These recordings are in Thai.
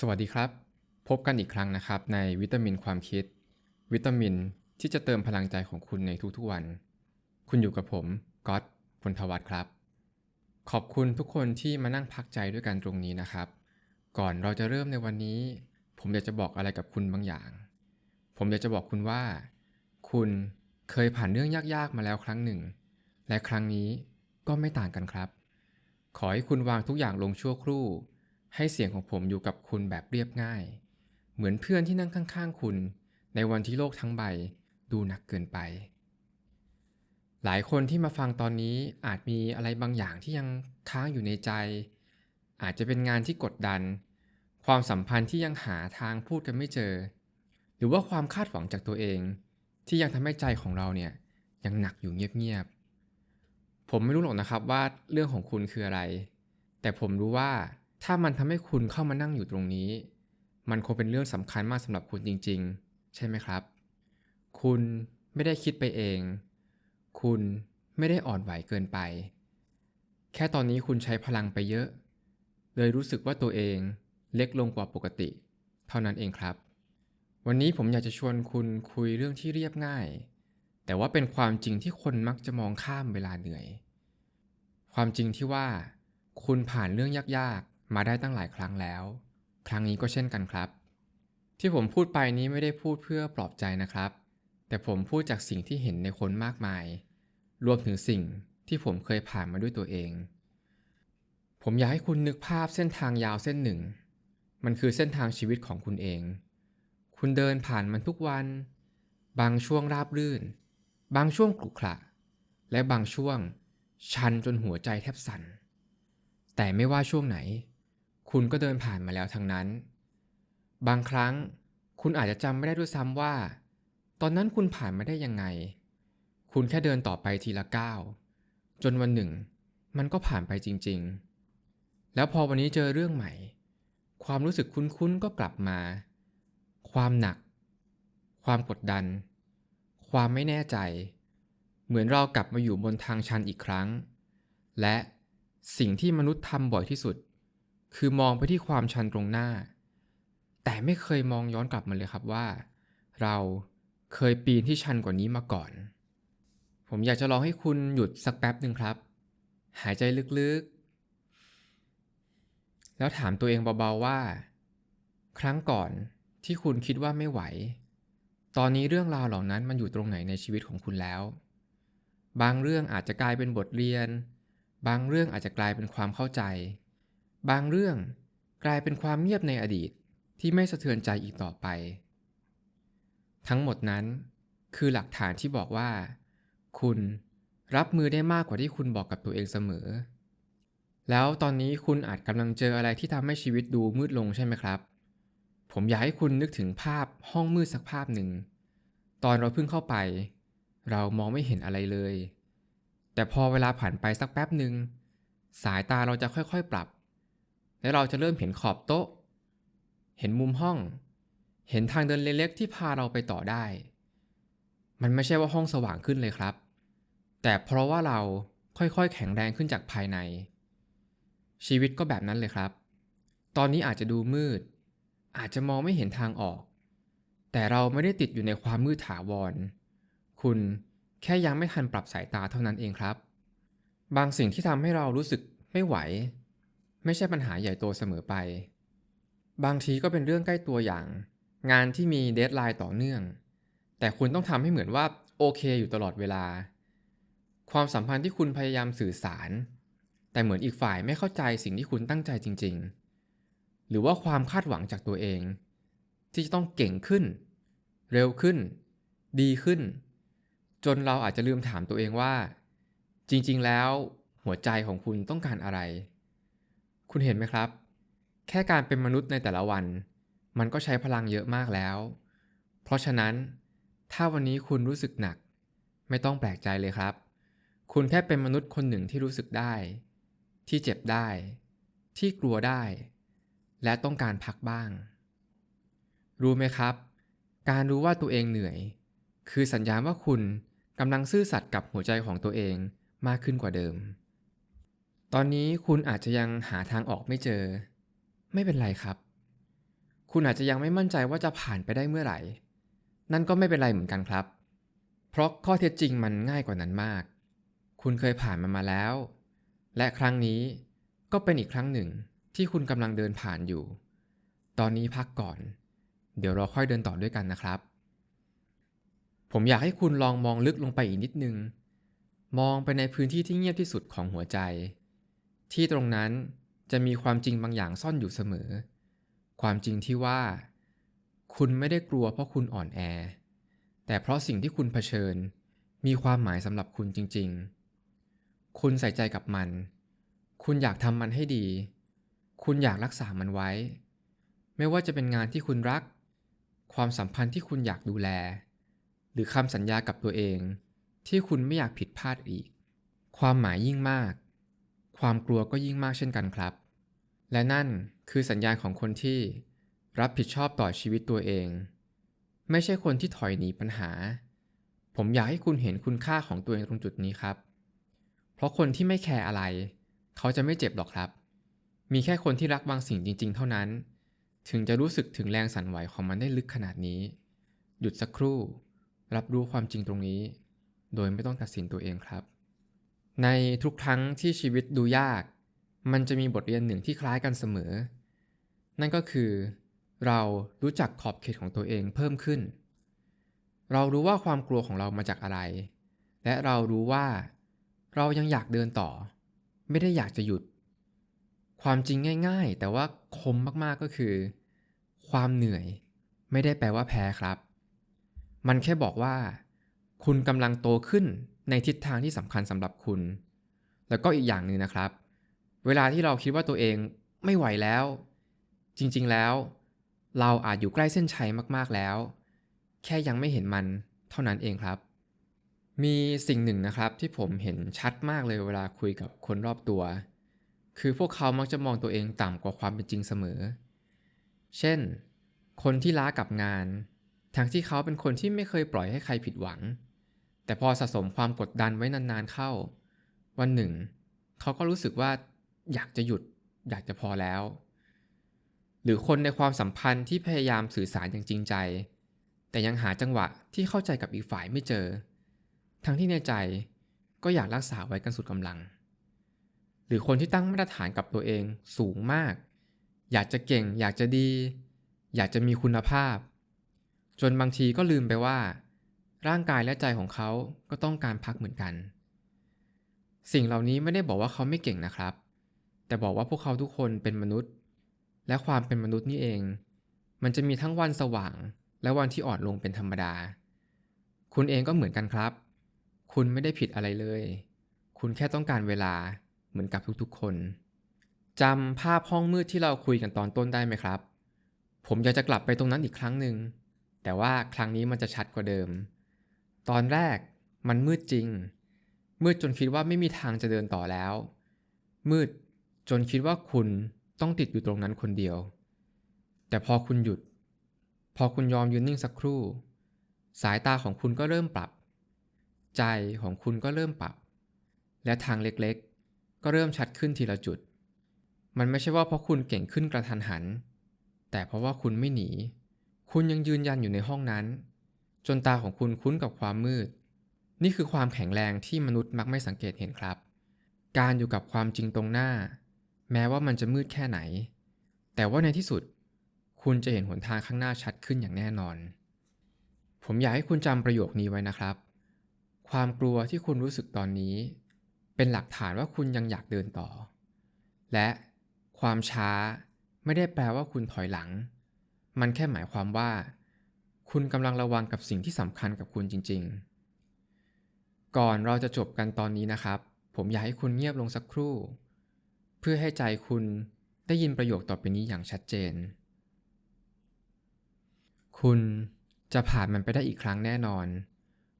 สวัสดีครับ พบกันอีกครั้งนะครับ ในวิตามินความคิด วิตามินที่จะเติมพลังใจของคุณในทุกๆวัน คุณอยู่กับผมก๊อตพลทวัฒน์ครับ ขอบคุณทุกคนที่มานั่งพักใจด้วยกันตรงนี้นะครับ ก่อนเราจะเริ่มในวันนี้ ผมอยากจะบอกอะไรกับคุณบางอย่าง ผมอยากจะบอกคุณว่า คุณเคยผ่านเรื่องยากๆมาแล้วครั้งหนึ่ง และครั้งนี้ก็ไม่ต่างกันครับ ขอให้คุณวางทุกอย่างลงชั่วครู่ ให้เสียงของผมอยู่กับคุณแบบเรียบง่าย เหมือนเพื่อนที่นั่งข้างๆคุณ ในวันที่โลกทั้งใบดูหนักเกินไป หลายคนที่มาฟังตอนนี้อาจมีอะไรบางอย่างที่ยังค้างอยู่ในใจ อาจจะเป็นงานที่กดดัน ความสัมพันธ์ที่ยังหาทางพูดกันไม่เจอ หรือว่าความคาดหวังจากตัวเอง ที่ยังทำให้ใจของเราเนี่ยยังหนักอยู่เงียบๆผมไม่รู้หรอกนะครับว่าเรื่องของคุณคืออะไร แต่ผมรู้ว่า ถ้ามันทำให้คุณเข้ามานั่งอยู่ตรงนี้ มันคงเป็นเรื่องสำคัญมากสำหรับคุณจริง ๆ ใช่ไหมครับ คุณไม่ได้คิดไปเอง คุณไม่ได้อ่อนไหวเกินไป แค่ตอนนี้คุณใช้พลังไปเยอะ เลยรู้สึกว่าตัวเองเล็กลงกว่าปกติ เท่านั้นเองครับ วันนี้ผมอยากจะชวนคุณคุยเรื่องที่เรียบง่าย แต่ว่าเป็นความจริงที่คนมักจะมองข้ามเวลาเหนื่อย ความจริงที่ว่า คุณผ่านเรื่องยากๆ มาได้ตั้งหลายครั้งแล้ว ครั้งนี้ก็เช่นกันครับ ที่ผมพูดไปนี้ไม่ได้พูดเพื่อปลอบใจนะครับ แต่ผมพูดจากสิ่งที่เห็นในคนมากมาย รวมถึงสิ่งที่ผมเคยผ่านมาด้วยตัวเอง ผมอยากให้คุณนึกภาพเส้นทางยาวเส้นหนึ่ง มันคือเส้นทางชีวิตของคุณเอง คุณเดินผ่านมันทุกวัน บางช่วงราบรื่น บางช่วงขรุขระ และบางช่วงชันจนหัวใจแทบสั่น แต่ไม่ว่าช่วงไหน คุณก็เดินผ่านมาแล้วทั้งนั้น บางครั้งคุณอาจจะจำไม่ได้ด้วยซ้ำว่า ตอนนั้นคุณผ่านมาได้ยังไง คุณแค่เดินต่อไปทีละก้าวจนวันหนึ่ง มันก็ผ่านไปจริง ๆ แล้วพอวันนี้เจอเรื่องใหม่ ความรู้สึกคุ้นๆก็กลับมา ความหนัก ความกดดัน ความไม่แน่ใจ เหมือนเรากลับมาอยู่บนทางชันอีกครั้ง และสิ่งที่มนุษย์ทำบ่อยที่สุด คือมองไปที่ความชันตรงหน้า แต่ไม่เคยมองย้อนกลับมาเลยครับว่า เราเคยปีนที่ชันกว่านี้มาก่อน ผมอยากจะลองให้คุณหยุดสักแป๊บหนึ่งครับ หายใจลึกๆ แล้วถามตัวเองเบาๆว่า ครั้งก่อนที่คุณคิดว่าไม่ไหว ตอนนี้เรื่องราวเหล่านั้นมันอยู่ตรงไหนในชีวิตของคุณแล้ว บางเรื่องอาจจะกลายเป็นบทเรียน บางเรื่องอาจจะกลายเป็นความเข้าใจ บางเรื่องกลายเป็นความเงียบในอดีตที่ไม่สะเทือนใจอีกต่อไป ทั้งหมดนั้นคือหลักฐานที่บอกว่า คุณรับมือได้มากกว่าที่คุณบอกกับตัวเองเสมอ แล้วตอนนี้คุณอาจกำลังเจออะไรที่ทำให้ชีวิตดูมืดลงใช่ไหมครับ ผมอยากให้คุณนึกถึงภาพห้องมืดสักภาพหนึ่ง ตอนเราเพิ่งเข้าไป เรามองไม่เห็นอะไรเลย แต่พอเวลาผ่านไปสักแป๊บหนึ่งสายตาเราจะค่อยๆปรับ และเราจะเริ่มเห็นขอบโต๊ะ เห็นมุมห้อง เห็นทางเดินเล็กๆที่พาเราไปต่อได้ มันไม่ใช่ว่าห้องสว่างขึ้นเลยครับ แต่เพราะว่าเราค่อยๆ แข็งแรงขึ้นจากภายใน ชีวิตก็แบบนั้นเลยครับ ตอนนี้อาจจะดูมืด อาจจะมองไม่เห็นทางออก แต่เราไม่ได้ติดอยู่ในความมืดถาวร คุณแค่ยังไม่ทันปรับสายตาเท่านั้นเองครับ บางสิ่งที่ทำให้เรารู้สึกไม่ไหว ไม่ใช่ปัญหาใหญ่โตเสมอไป บางทีก็เป็นเรื่องใกล้ตัวอย่าง งานที่มีเดทไลน์ต่อเนื่อง แต่คุณต้องทำให้เหมือนว่าโอเคอยู่ตลอดเวลา ความสัมพันธ์ที่คุณพยายามสื่อสาร แต่เหมือนอีกฝ่ายไม่เข้าใจสิ่งที่คุณตั้งใจจริง ๆ หรือว่าความคาดหวังจากตัวเอง ที่จะต้องเก่งขึ้น เร็วขึ้น ดีขึ้น จนเราอาจจะลืมถามตัวเองว่า จริง ๆ แล้วหัวใจของคุณต้องการอะไร คุณเห็นไหมครับ แค่การเป็นมนุษย์ในแต่ละวัน มันก็ใช้พลังเยอะมากแล้ว เพราะฉะนั้น ถ้าวันนี้คุณรู้สึกหนัก ไม่ต้องแปลกใจเลยครับ คุณแค่เป็นมนุษย์คนหนึ่งที่รู้สึกได้ ที่เจ็บได้ ที่กลัวได้ และต้องการพักบ้าง รู้ไหมครับ การรู้ว่าตัวเองเหนื่อย คือสัญญาณว่าคุณกำลังซื่อสัตย์กับหัวใจของตัวเองมากขึ้นกว่าเดิม ตอนนี้คุณอาจจะยังหาทางออกไม่เจอ ไม่เป็นไรครับ คุณอาจจะยังไม่มั่นใจว่าจะผ่านไปได้เมื่อไหร่ นั่นก็ไม่เป็นไรเหมือนกันครับ เพราะข้อเท็จจริงมันง่ายกว่านั้นมาก คุณเคยผ่านมันมาแล้ว และครั้งนี้ก็เป็นอีกครั้งหนึ่งที่คุณกำลังเดินผ่านอยู่ ตอนนี้พักก่อน เดี๋ยวเราค่อยเดินต่อด้วยกันนะครับ ผมอยากให้คุณลองมองลึกลงไปอีกนิดนึง มองไปในพื้นที่ที่เงียบที่สุดของหัวใจ ที่ตรงนั้นจะมีความจริงบางอย่างซ่อนอยู่เสมอ ความจริงที่ว่า คุณไม่ได้กลัวเพราะคุณอ่อนแอ แต่เพราะสิ่งที่คุณเผชิญ มีความหมายสำหรับคุณจริง ๆ คุณใส่ใจกับมัน คุณอยากทำมันให้ดี คุณอยากรักษามันไว้ ไม่ว่าจะเป็นงานที่คุณรัก ความสัมพันธ์ที่คุณอยากดูแล หรือคำสัญญากับตัวเอง ที่คุณไม่อยากผิดพลาดอีก ความหมายยิ่งมาก ความกลัวก็ยิ่งมากเช่นกันครับ และนั่นคือสัญญาณของคนที่รับผิดชอบต่อชีวิตตัวเอง ไม่ใช่คนที่ถอยหนีปัญหา ผมอยากให้คุณเห็นคุณค่าของตัวเองตรงจุดนี้ครับ เพราะคนที่ไม่แคร์อะไร เขาจะไม่เจ็บหรอกครับ มีแค่คนที่รักบางสิ่งจริง ๆ เท่านั้น ถึงจะรู้สึกถึงแรงสั่นไหวของมันได้ลึกขนาดนี้ หยุดสักครู่ รับรู้ความจริงตรงนี้ โดยไม่ต้องตัดสินตัวเองครับ ในทุกครั้งที่ชีวิตดูยาก มันจะมีบทเรียนหนึ่งที่คล้ายกันเสมอ นั่นก็คือ เรารู้จักขอบเขตของตัวเองเพิ่มขึ้น เรารู้ว่าความกลัวของเรามาจากอะไร และเรารู้ว่าเรายังอยากเดินต่อ ไม่ได้อยากจะหยุด ความจริงง่ายๆ แต่ว่าคมมากๆก็คือ ความเหนื่อยไม่ได้แปลว่าแพ้ครับ มันแค่บอกว่า คุณกำลังโตขึ้น ในทิศทางที่สำคัญสำหรับคุณ แล้วก็อีกอย่างหนึ่งนะครับ เวลาที่เราคิดว่าตัวเองไม่ไหวแล้ว จริงๆแล้ว เราอาจอยู่ใกล้เส้นชัยมากๆแล้ว แค่ยังไม่เห็นมันเท่านั้นเองครับ มีสิ่งหนึ่งนะครับที่ผมเห็นชัดมากเลยเวลาคุยกับคนรอบตัว คือพวกเขามักจะมองตัวเองต่ำกว่าความเป็นจริงเสมอ เช่น คนที่ล้ากับงาน ทั้งที่เขาเป็นคนที่ไม่เคยปล่อยให้ใครผิดหวัง แต่พอสะสมความกดดันไว้นานๆเข้า วันหนึ่ง เขาก็รู้สึกว่าอยากจะหยุด อยากจะพอแล้ว หรือคนในความสัมพันธ์ที่พยายามสื่อสารอย่างจริงใจ แต่ยังหาจังหวะที่เข้าใจกับอีกฝ่ายไม่เจอ ทั้งที่ในใจก็อยากรักษาไว้กันสุดกำลัง หรือคนที่ตั้งมาตรฐานกับตัวเองสูงมาก อยากจะเก่ง อยากจะดี อยากจะมีคุณภาพ จนบางทีก็ลืมไปว่า ร่างกายและใจของเขาก็ต้องการพักเหมือนกัน สิ่งเหล่านี้ไม่ได้บอกว่าเขาไม่เก่งนะครับ แต่บอกว่าพวกเขาทุกคนเป็นมนุษย์ และความเป็นมนุษย์นี่เอง มันจะมีทั้งวันสว่าง และวันที่อ่อนลงเป็นธรรมดา คุณเองก็เหมือนกันครับ คุณไม่ได้ผิดอะไรเลย คุณแค่ต้องการเวลาเหมือนกับทุกๆ คนจำภาพห้องมืดที่เราคุยกันตอนต้นได้ไหมครับ ผมอยากจะกลับไปตรงนั้นอีกครั้งหนึ่งแต่ว่าครั้งนี้มันจะชัดกว่าเดิม ตอนแรกมันมืดจริง มืดจนคิดว่าไม่มีทางจะเดินต่อแล้ว มืดจนคิดว่าคุณต้องติดอยู่ตรงนั้นคนเดียว แต่พอคุณหยุด พอคุณยอมยืนนิ่งสักครู่ สายตาของคุณก็เริ่มปรับ ใจของคุณก็เริ่มปรับ และทางเล็กๆ ก็เริ่มชัดขึ้นทีละจุด มันไม่ใช่ว่าเพราะคุณเก่งขึ้นกระทันหัน แต่เพราะว่าคุณไม่หนี คุณยังยืนยันอยู่ในห้องนั้น จนตาของคุณคุ้นกับความมืด นี่คือความแข็งแรงที่มนุษย์มักไม่สังเกตเห็นครับ การอยู่กับความจริงตรงหน้า แม้ว่ามันจะมืดแค่ไหน แต่ว่าในที่สุด คุณจะเห็นหนทางข้างหน้าชัดขึ้นอย่างแน่นอน ผมอยากให้คุณจำประโยคนี้ไว้นะครับ ความกลัวที่คุณรู้สึกตอนนี้ เป็นหลักฐานว่าคุณยังอยากเดินต่อ และความช้าไม่ได้แปลว่าคุณถอยหลัง มันแค่หมายความว่า คุณกำลังระวังกับสิ่งที่สำคัญกับคุณจริง ๆ ก่อนเราจะจบกันตอนนี้นะครับ ผมอยากให้คุณเงียบลงสักครู่ เพื่อให้ใจคุณได้ยินประโยคต่อไปนี้อย่างชัดเจน คุณจะผ่านมันไปได้อีกครั้งแน่นอน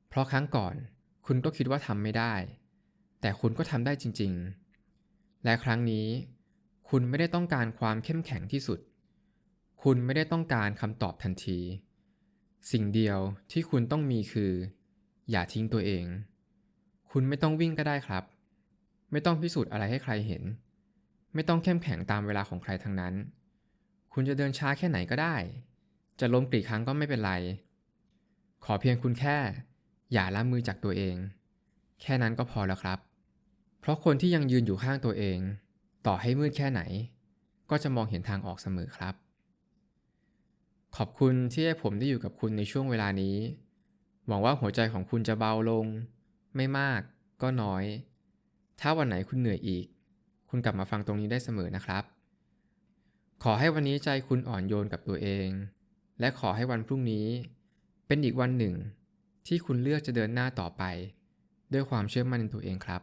เพราะครั้งก่อนคุณก็คิดว่าทำไม่ได้ แต่คุณก็ทำได้จริง ๆ และครั้งนี้คุณไม่ได้ต้องการความเข้มแข็งที่สุด คุณไม่ได้ต้องการคำตอบทันที สิ่งเดียวที่คุณต้องมีคือ อย่าทิ้งตัวเอง คุณไม่ต้องวิ่งก็ได้ครับ ไม่ต้องพิสูจน์อะไรให้ใครเห็น ไม่ต้องเข้มแข็งตามเวลาของใครทั้งนั้น คุณจะเดินช้าแค่ไหนก็ได้ จะล้มกี่ครั้งก็ไม่เป็นไร ขอเพียงคุณแค่ อย่าละมือจากตัวเอง แค่นั้นก็พอแล้วครับ เพราะคนที่ยังยืนอยู่ข้างตัวเอง ต่อให้มืดแค่ไหน ก็จะมองเห็นทางออกเสมอครับ ขอบคุณที่ให้ผมได้อยู่กับคุณในช่วงเวลานี้ หวังว่าหัวใจของคุณจะเบาลง ไม่มากก็น้อย ถ้าวันไหนคุณเหนื่อยอีก คุณกลับมาฟังตรงนี้ได้เสมอนะครับ ขอให้วันนี้ใจคุณอ่อนโยนกับตัวเอง และขอให้วันพรุ่งนี้ เป็นอีกวันหนึ่ง ที่คุณเลือกจะเดินหน้าต่อไป ด้วยความเชื่อมั่นในตัวเองครับ